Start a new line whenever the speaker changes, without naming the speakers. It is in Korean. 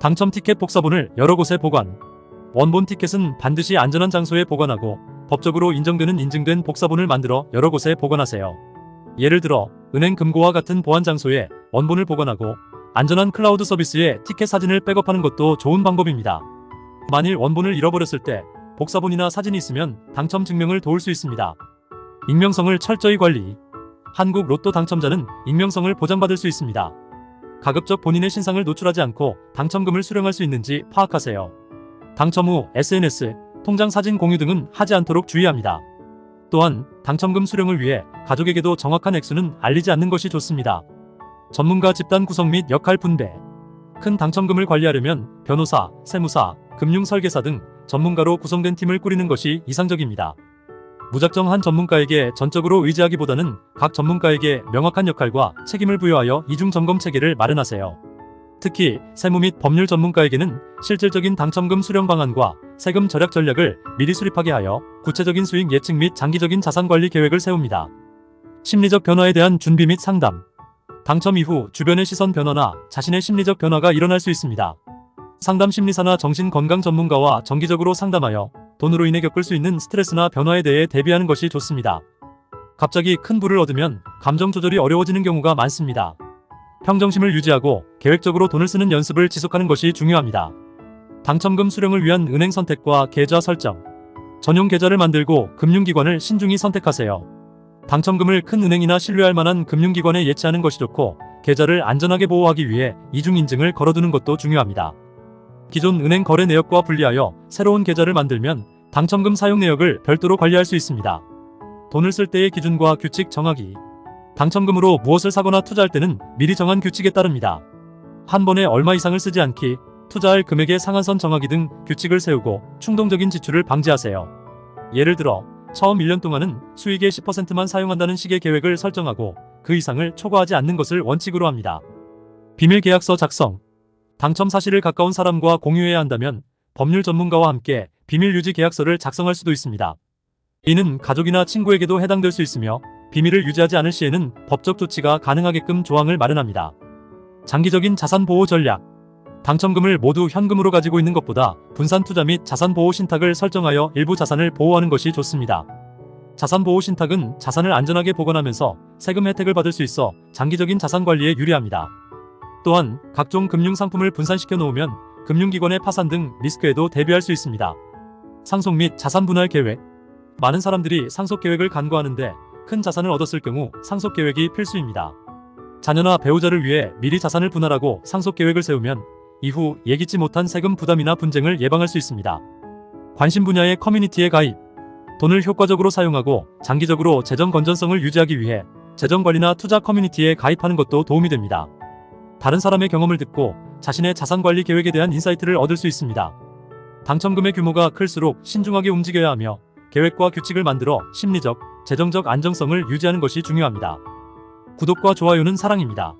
당첨 티켓 복사본을 여러 곳에 보관. 원본 티켓은 반드시 안전한 장소에 보관하고 법적으로 인정되는 인증된 복사본을 만들어 여러 곳에 보관하세요. 예를 들어 은행 금고와 같은 보안 장소에 원본을 보관하고 안전한 클라우드 서비스에 티켓 사진을 백업하는 것도 좋은 방법입니다. 만일 원본을 잃어버렸을 때 복사본이나 사진이 있으면 당첨 증명을 도울 수 있습니다. 익명성을 철저히 관리. 한국 로또 당첨자는 익명성을 보장받을 수 있습니다. 가급적 본인의 신상을 노출하지 않고 당첨금을 수령할 수 있는지 파악하세요. 당첨 후 SNS, 통장 사진 공유 등은 하지 않도록 주의합니다. 또한 당첨금 수령을 위해 가족에게도 정확한 액수는 알리지 않는 것이 좋습니다. 전문가 집단 구성 및 역할 분배. 큰 당첨금을 관리하려면 변호사, 세무사, 금융 설계사 등 전문가로 구성된 팀을 꾸리는 것이 이상적입니다. 무작정 한 전문가에게 전적으로 의지하기보다는 각 전문가에게 명확한 역할과 책임을 부여하여 이중 점검 체계를 마련하세요. 특히 세무 및 법률 전문가에게는 실질적인 당첨금 수령 방안과 세금 절약 전략을 미리 수립하게 하여 구체적인 수익 예측 및 장기적인 자산 관리 계획을 세웁니다. 심리적 변화에 대한 준비 및 상담. 당첨 이후 주변의 시선 변화나 자신의 심리적 변화가 일어날 수 있습니다. 상담 심리사나 정신건강 전문가와 정기적으로 상담하여 돈으로 인해 겪을 수 있는 스트레스나 변화에 대해 대비하는 것이 좋습니다. 갑자기 큰 부를 얻으면 감정 조절이 어려워지는 경우가 많습니다. 평정심을 유지하고 계획적으로 돈을 쓰는 연습을 지속하는 것이 중요합니다. 당첨금 수령을 위한 은행 선택과 계좌 설정. 전용 계좌를 만들고 금융기관을 신중히 선택하세요. 당첨금을 큰 은행이나 신뢰할 만한 금융기관에 예치하는 것이 좋고 계좌를 안전하게 보호하기 위해 이중 인증을 걸어두는 것도 중요합니다. 기존 은행 거래 내역과 분리하여 새로운 계좌를 만들면 당첨금 사용 내역을 별도로 관리할 수 있습니다. 돈을 쓸 때의 기준과 규칙 정하기. 당첨금으로 무엇을 사거나 투자할 때는 미리 정한 규칙에 따릅니다. 한 번에 얼마 이상을 쓰지 않기, 투자할 금액의 상한선 정하기 등 규칙을 세우고 충동적인 지출을 방지하세요. 예를 들어, 처음 1년 동안은 수익의 10%만 사용한다는 식의 계획을 설정하고 그 이상을 초과하지 않는 것을 원칙으로 합니다. 비밀 계약서 작성. 당첨 사실을 가까운 사람과 공유해야 한다면 법률 전문가와 함께 비밀 유지 계약서를 작성할 수도 있습니다. 이는 가족이나 친구에게도 해당될 수 있으며 비밀을 유지하지 않을 시에는 법적 조치가 가능하게끔 조항을 마련합니다. 장기적인 자산 보호 전략. 당첨금을 모두 현금으로 가지고 있는 것보다 분산 투자 및 자산 보호 신탁을 설정하여 일부 자산을 보호하는 것이 좋습니다. 자산 보호 신탁은 자산을 안전하게 보관하면서 세금 혜택을 받을 수 있어 장기적인 자산 관리에 유리합니다. 또한 각종 금융 상품을 분산시켜 놓으면 금융기관의 파산 등 리스크에도 대비할 수 있습니다. 상속 및 자산 분할 계획. 많은 사람들이 상속 계획을 간과하는데 큰 자산을 얻었을 경우 상속 계획이 필수입니다. 자녀나 배우자를 위해 미리 자산을 분할하고 상속 계획을 세우면 이후 예기치 못한 세금 부담이나 분쟁을 예방할 수 있습니다. 관심 분야의 커뮤니티에 가입. 돈을 효과적으로 사용하고 장기적으로 재정 건전성을 유지하기 위해 재정 관리나 투자 커뮤니티에 가입하는 것도 도움이 됩니다. 다른 사람의 경험을 듣고 자신의 자산 관리 계획에 대한 인사이트를 얻을 수 있습니다. 당첨금의 규모가 클수록 신중하게 움직여야 하며 계획과 규칙을 만들어 심리적, 재정적 안정성을 유지하는 것이 중요합니다. 구독과 좋아요는 사랑입니다.